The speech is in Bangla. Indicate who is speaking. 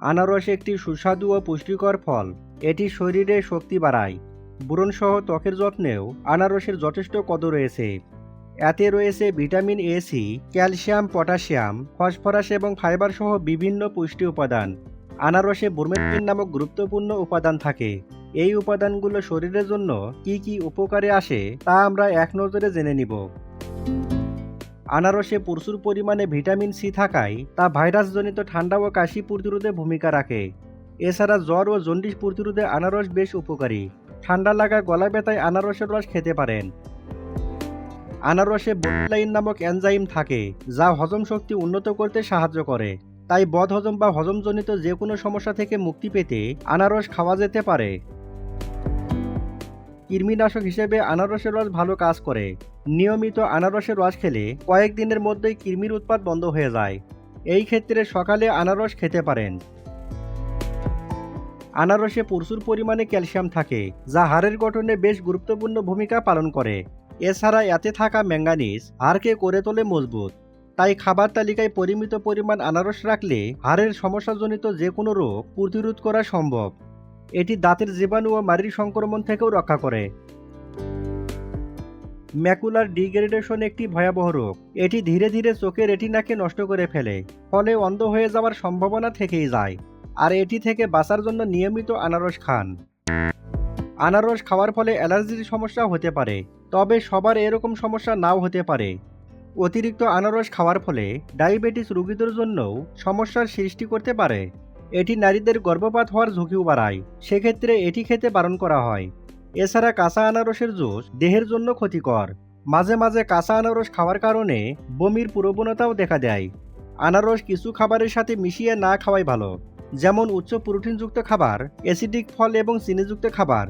Speaker 1: আনারস একটি সুস্বাদু ও পুষ্টিকর ফল। এটি শরীরে শক্তি বাড়ায়। বুরনসহ ত্বকের যত্নেও আনারসের যথেষ্ট কদর রয়েছে। এতে রয়েছে vitamin A, C, calcium, potassium, phosphorus এবং ফাইবার সহ বিভিন্ন পুষ্টি উপাদান। আনারসে ব্রোমেথিন নামক গুরুত্বপূর্ণ উপাদান থাকে। এই উপাদানগুলো শরীরের জন্য কি কি উপকারে আসে তা আমরা এক নজরে জেনে নিব। আনারসে প্রচুর পরিমাণে ভিটামিন সি থাকায় তা ভাইরাসজনিত ঠান্ডা ও কাশি প্রতিরোধে ভূমিকা রাখে। এছাড়া জ্বর ও জন্ডিস প্রতিরোধে আনারস বেশ উপকারী। ঠান্ডা লাগা গলা ব্যথায় আনারসের রস খেতে পারেন। আনারসে বোটলাইন নামক এনজাইম থাকে, যা হজম শক্তি উন্নত করতে সাহায্য করে। তাই বদহজম বা হজমজনিত যে কোনো সমস্যা থেকে মুক্তি পেতে আনারস খাওয়া যেতে পারে। কৃমিনাশক হিসেবে আনারসের রস ভালো কাজ করে। নিয়মিত আনারসের রস খেলে কয়েকদিনের মধ্যেই কৃমির উৎপাদ বন্ধ হয়ে যায়। এই ক্ষেত্রে সকালে আনারস খেতে পারেন। আনারসে প্রচুর পরিমাণে ক্যালসিয়াম থাকে, যা হাড়ের গঠনে বেশ গুরুত্বপূর্ণ ভূমিকা পালন করে। এছাড়া এতে থাকা ম্যাঙ্গানিজ হাড়কে করে তোলে মজবুত। তাই খাবার তালিকায় পরিমিত পরিমাণ আনারস রাখলে হাড়ের সমস্যাজনিত যে কোনো রোগ প্রতিরোধ করা সম্ভব। এটি দাঁতের জীবাণু ও মারির সংক্রমণ থেকেও রক্ষা করে। ম্যাকুলার ডিগ্রেডেশন একটি ভয়াবহ রোগ। এটি ধীরে ধীরে চোখের রেটিনাকে নষ্ট করে ফেলে, ফলে অন্ধ হয়ে যাওয়ার সম্ভাবনা থেকেই যায়। আর এটি থেকে বাঁচার জন্য নিয়মিত আনারস খান। আনারস খাওয়ার ফলে অ্যালার্জির সমস্যা হতে পারে, তবে সবার এরকম সমস্যা নাও হতে পারে। অতিরিক্ত আনারস খাওয়ার ফলে ডায়াবেটিস রোগীদের জন্যও সমস্যার সৃষ্টি করতে পারে। এটি নারীদের গর্ভপাত হওয়ার ঝুঁকিও বাড়ায়। সেক্ষেত্রে এটি খেতে বারণ করা হয়। এছাড়া কাঁচা আনারসের জুস দেহের জন্য ক্ষতিকর। মাঝে মাঝে কাঁচা আনারস খাওয়ার কারণে বমির প্রবণতাও দেখা দেয়। আনারস কিছু খাবারের সাথে মিশিয়ে না খাওয়াই ভালো। যেমন উচ্চ প্রোটিনযুক্ত খাবার, অ্যাসিডিক ফল এবং চিনিযুক্ত খাবার।